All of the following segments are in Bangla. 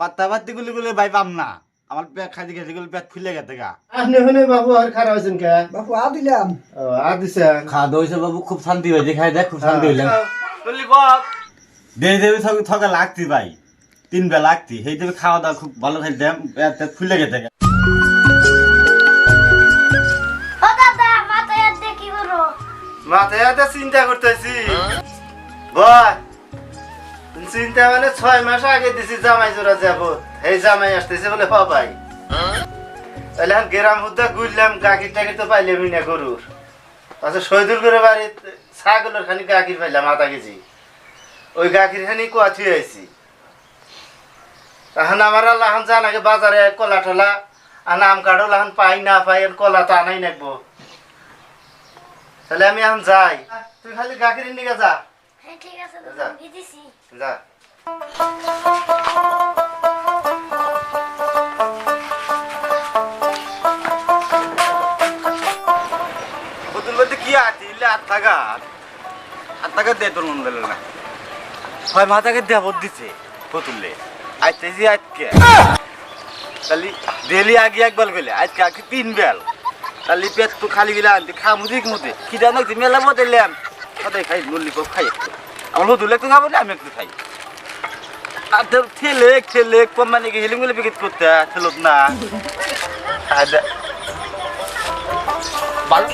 পাত্তা পাত্তি গুলি গুলি ভাই পাম না। আমার পেট খাইতে গেছে গুলি পেট ফুলে গেছে গা। আপনি শুনে বাবু আর খারাপ হয়েছেন কে? বাপু আ দিলাম। ও আর দিছেন। খাওয়া দাওয়া হয়েছে বাবু খুব শান্তি হয়েছে খাই দেখ খুব শান্তি হইলাম। দেরি দেরি থকে থকে লাগতি ভাই। তিন বেলা লাগতি। সেই দেবে খাওয়া দাওয়া খুব ভালো খাই দেম পেট ফুলে গেছে গা। মাথায় কি মাথায় হাতে চিন্তা করতেছি। বয় চিন্তা মানে ছয় মাস আগে দিছি জামাই জোড়া যাব এই জামাই আসতেছে বলে ভাই তাহলে এখন গ্রাম হুদ্দা ঘুরলাম গাকির টাকির তো পাইলামই না গরুর। আচ্ছা শহীদুল করে বাড়ি ছাগলের খানি গাকির পাইলাম, আধা কেজি। ওই গাকির খানি কোয়া থুয়ে আইছি। এখন আমার এখন জান আগে বাজারে কলা টলা, আর আম কাঠও এখন পাই না পাই আর কলা তো আনাই নাকবো তাহলে আমি এখন যাই। তুই খালি গাকির নিকে যা। ঠিক আছে। দাদা দিছি যা আট টাকা দে তোর মন গেল না হয় দিছে পুতুলে আইতেছি আজকে তাহলে ডেলি আগে একবার গেলে আজকে আগে তিন বেল তাহলে পেট তো খালি গেলে আনতে খা মুদিক মুদে কি জানো কি মেলা মতো সদাই খাই ললিপপ খাই একটু। আমার লদুল একটু খাব না আমি একটু খাই। আর তোর ঠেলে ঠেলে কোম্পানি কে হেলিং বিক্রি করতে ঠেলত না। আদা ভালো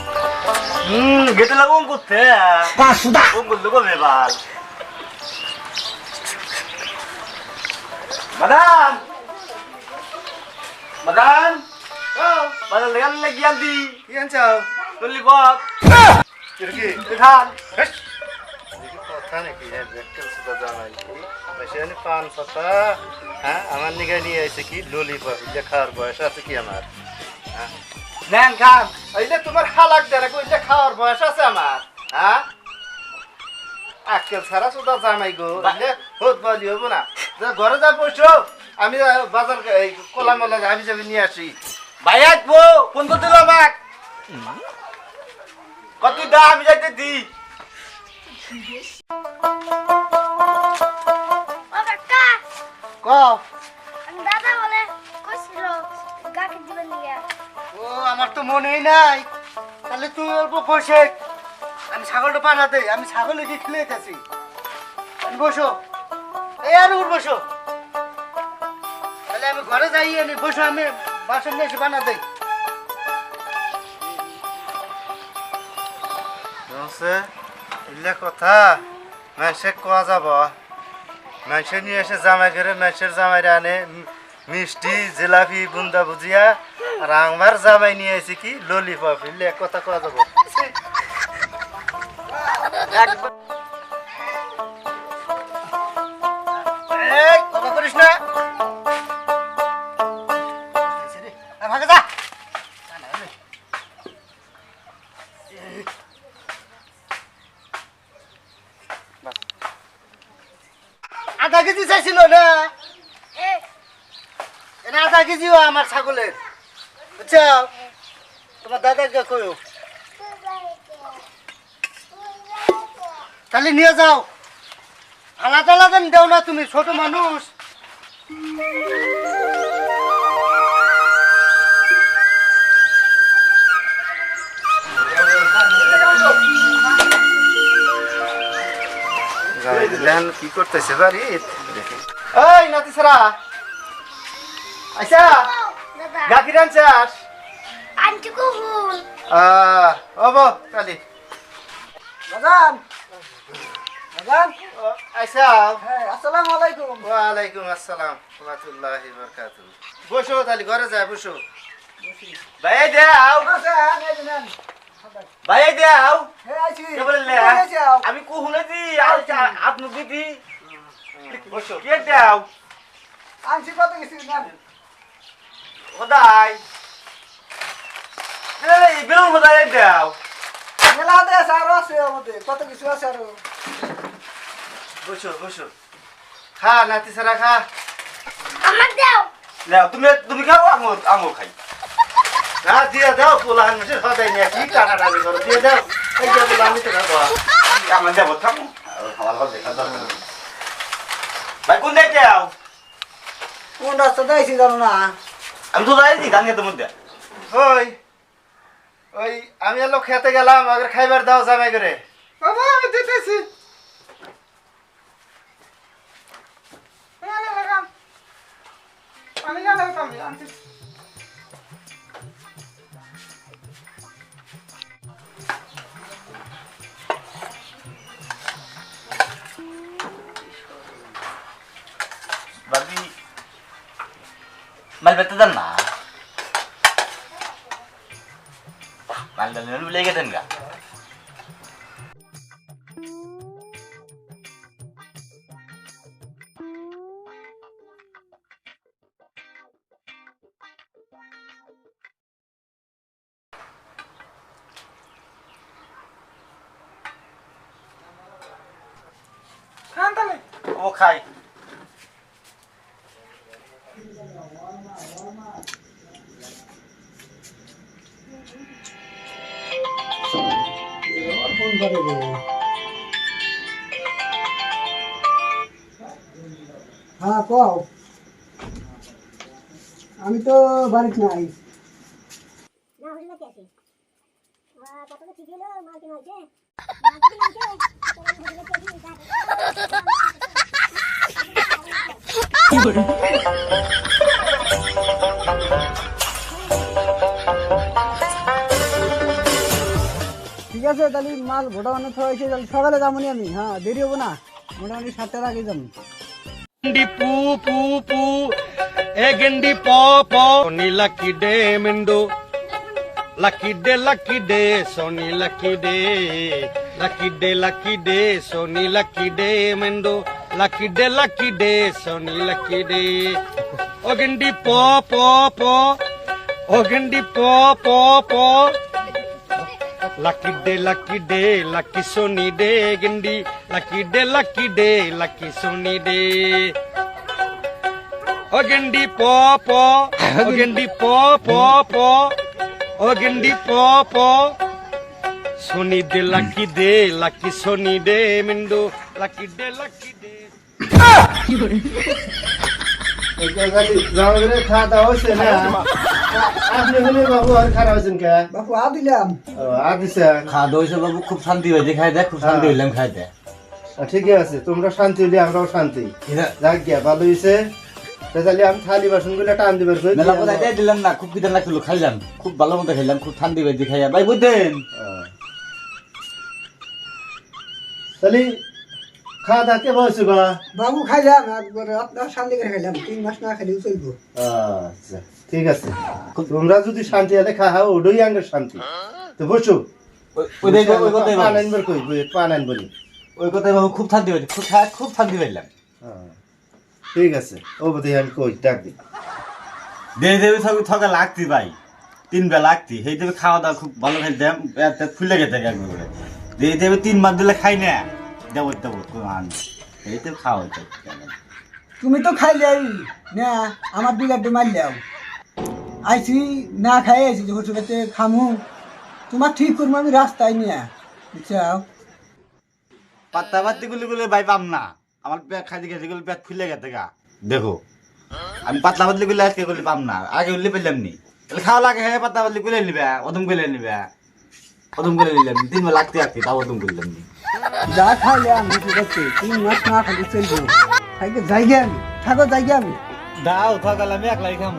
হুম গেতে লাগো করতে ও বলল কবে বাল? মাদান মাদান মাদান লেগান লেগিয়ান দি। কি আনছাও তুলি বাপ কি খান কথা নাকি হ্যাঁ ব্যাকটেল সুদা জামাই বেশি পান পাতা হ্যাঁ আমার নিগে নিয়ে এসে কি ললিপপ লেখার বয়স আছে কি আমার হ্যাঁ নেন খান। এইলে তোমার হালাক দেরা কইলে খাওয়ার বয়স আছে আমার। হ্যাঁ? আক্কেল ছাড়া সুদা জামাই গো। এইলে হোত বলি হব না। যা ঘরে যা বসো। আমি বাজার এই কলা মলা আমি যাবি নিয়ে আসি। ভাই আসব ফোন করতে কত দা আমি যাইতে দি। ও কাকা। ক? আমি দাদা বলে কইছিল গাকে দিবেন নিয়ে। ও আমার তো মনেই নাই। তাহলে তুই অল্প বসে আমি ছাগলটা পাঠা আমি ছাগল কি খেলে গেছি বসো। এই আর বসো। তাহলে আমি ঘরে যাই আমি বসো আমি বাসন নিয়ে এসে বানা দেই ইলে কথা মানুষে কোয়া যাব? মানুষে নিয়ে এসে জামাই করে মানুষের জামাই আনে মিষ্টি জিলাপি বুন্দা ভুজিয়া আর আমার জামাই নিয়ে এসে কি ললিপপ। এক কথা কোয়া যাব। আধা কেজি চাইছিল না? এনে আধা কেজিও আমার ছাগলের। বুঝছ? তোমার দাদাকে কয়ো? তাহলে নিয়ে যাও। আলাদা আলাদা দেও না তুমি, ছোট মানুষ। কি করতেছে বাড়ি এই নাতি সারা আচ্ছা দাদা। গাখির আনছাস? অব কালি। বাজান। বাজান। আচ্ছা হ্যাঁ আসসালামু আলাইকুম। ওয়ালাইকুম আসসালাম। রহমতুল্লাহি বারাকাতুহু বসো তাহলে ঘরে যায় বসো। ভাই এই যে নেন। ভাই দেও হ্যাঁ? আমি কুহুনে দি আর হাত মুখি দি কে দেও আনছি কত কিছু খোদাই বেলুন খোদাই দেও মেলা আরও আছে আমাদের। কত কিছু আছে আরও। বসো বসো। খা নাতি সারা খা। আমার দাও। লেও তুমি তুমি খাও আমো আমো খাই। না দিয়ে দাও পোলা সদাই নিয়ে কি টানাটানি করো দিয়ে দাও। এই যে বলে আমি তো খাব আমার দেব থামো। আমার দেখা দরকার ভাই কোন দেখতে আও কোন আইছি জানো না? আমি তো যাইছি ধান খেতের মধ্যে। ওই ওই আমি এলো খেতে গেলাম আগে খাইবার দাও জামাই করে। বাবা আমি দিতেছি। আমি আমি আনছি মাল বেতে দেন না মাল বেতে করে হ্যাঁ কও। আমি তো বাড়িতে নাই। না হলে ঠিক আছে, তাহলে মাল ভোটা মানে হয়েছে, তাহলে সকালে যাবনি আমি। হ্যাঁ দেরি হব না। মোটামুটি সাতটার আগে যাব পু পু পু, এ গেন্ডি প প। Sony lucky day lucky day lucky day, Sony lucky day. Lucky day lucky day, Sony lucky day মিন্ডু। Lucky day lucky day, Sony lucky day. ও গেন্ডি প প প। ও গেন্ডি প প প। Lucky day lucky day lucky Sony day கிண்டி lucky day lucky day lucky Sony day ஓ கிண்டி போ போ ஓ கிண்டி போ போ போ ஓ கிண்டி போ போ Soni day lucky day lucky Soni day மிண்டு lucky டே லக்கி டே বাবু খুব শান্তি হয়েছে খাই দেয় খুব শান্তি হইলাম খাই দেয় আছে তোমরা শান্তি হলে আমরাও শান্তি। যাক গিয়া ভালো হয়েছে তা তাহলে আমি থালি বাসনগুলো টান দিবার কই মেলা কোথায় দিয়ে দিলাম না খুব লাগছিল খাইলাম। খুব ভালো মতো খাইলাম খুব শান্তি খাইয়া। ভাই বুঝলেন আহ। তাহলে খাওয়া দাওয়া কে বলছে বা বাবু খাইলাম। একবার আপনার শান্তি করে খাইলাম। তিন মাস না খাইলেও চলবো। আচ্ছা ঠিক আছে। তোমরা যদি শান্তি হলে খাও ওটাই আঙ্গের শান্তি। তো বসো। কই? বলি ওই কথাই বাবু খুব শান্তি হয়েছে। খুব খাই খুব শান্তি পাইলাম। হ্যাঁ, ঠিক আছে। ও বোধ আমি কই ডাক দি। থাকি লাগতি ভাই। তিন বেলা লাগতি। সেই দেবে খাওয়া দাওয়া খুব ভালো খাইতাম পেট ফুলে গেছে একবার দেবে তিন মাস দিলে খাই না। দেবো দেবো কোনো আন এই তো খাওয়া হইতো তুমি তো খাইলে না আমার বিঘাতে মারলাম আইসি না খাই আইসি যে হোটেলেতে খামু। তোমার ঠিক করব আমি রাস্তায় নিয়ে। বুঝছাও পাত্তা পাত্তি গুলি গুলি ভাই পাম না। আমার পেট খাইতে গেছে গুলি পেট ফুলে গেছে গা। দেখো আমি পাতলা পাতলি গুলি আজকে গুলি পাম না। আগে উল্লি পেলাম নি। তাহলে খাওয়া লাগে হ্যাঁ পাতলা পাতলি গুলে নিবে অদম গুলে নিবে। অদম গুলে নিলাম তিন বেলা লাগতে লাগতে তাও অদম করলাম নি। যা খাইলে আমি হোটেলেতে তুমি মাছ না খাইলে চলবো। খাইকে যাইগে আমি থাকো যাইগে আমি। দাও থাকালে আমি একলাই খাম।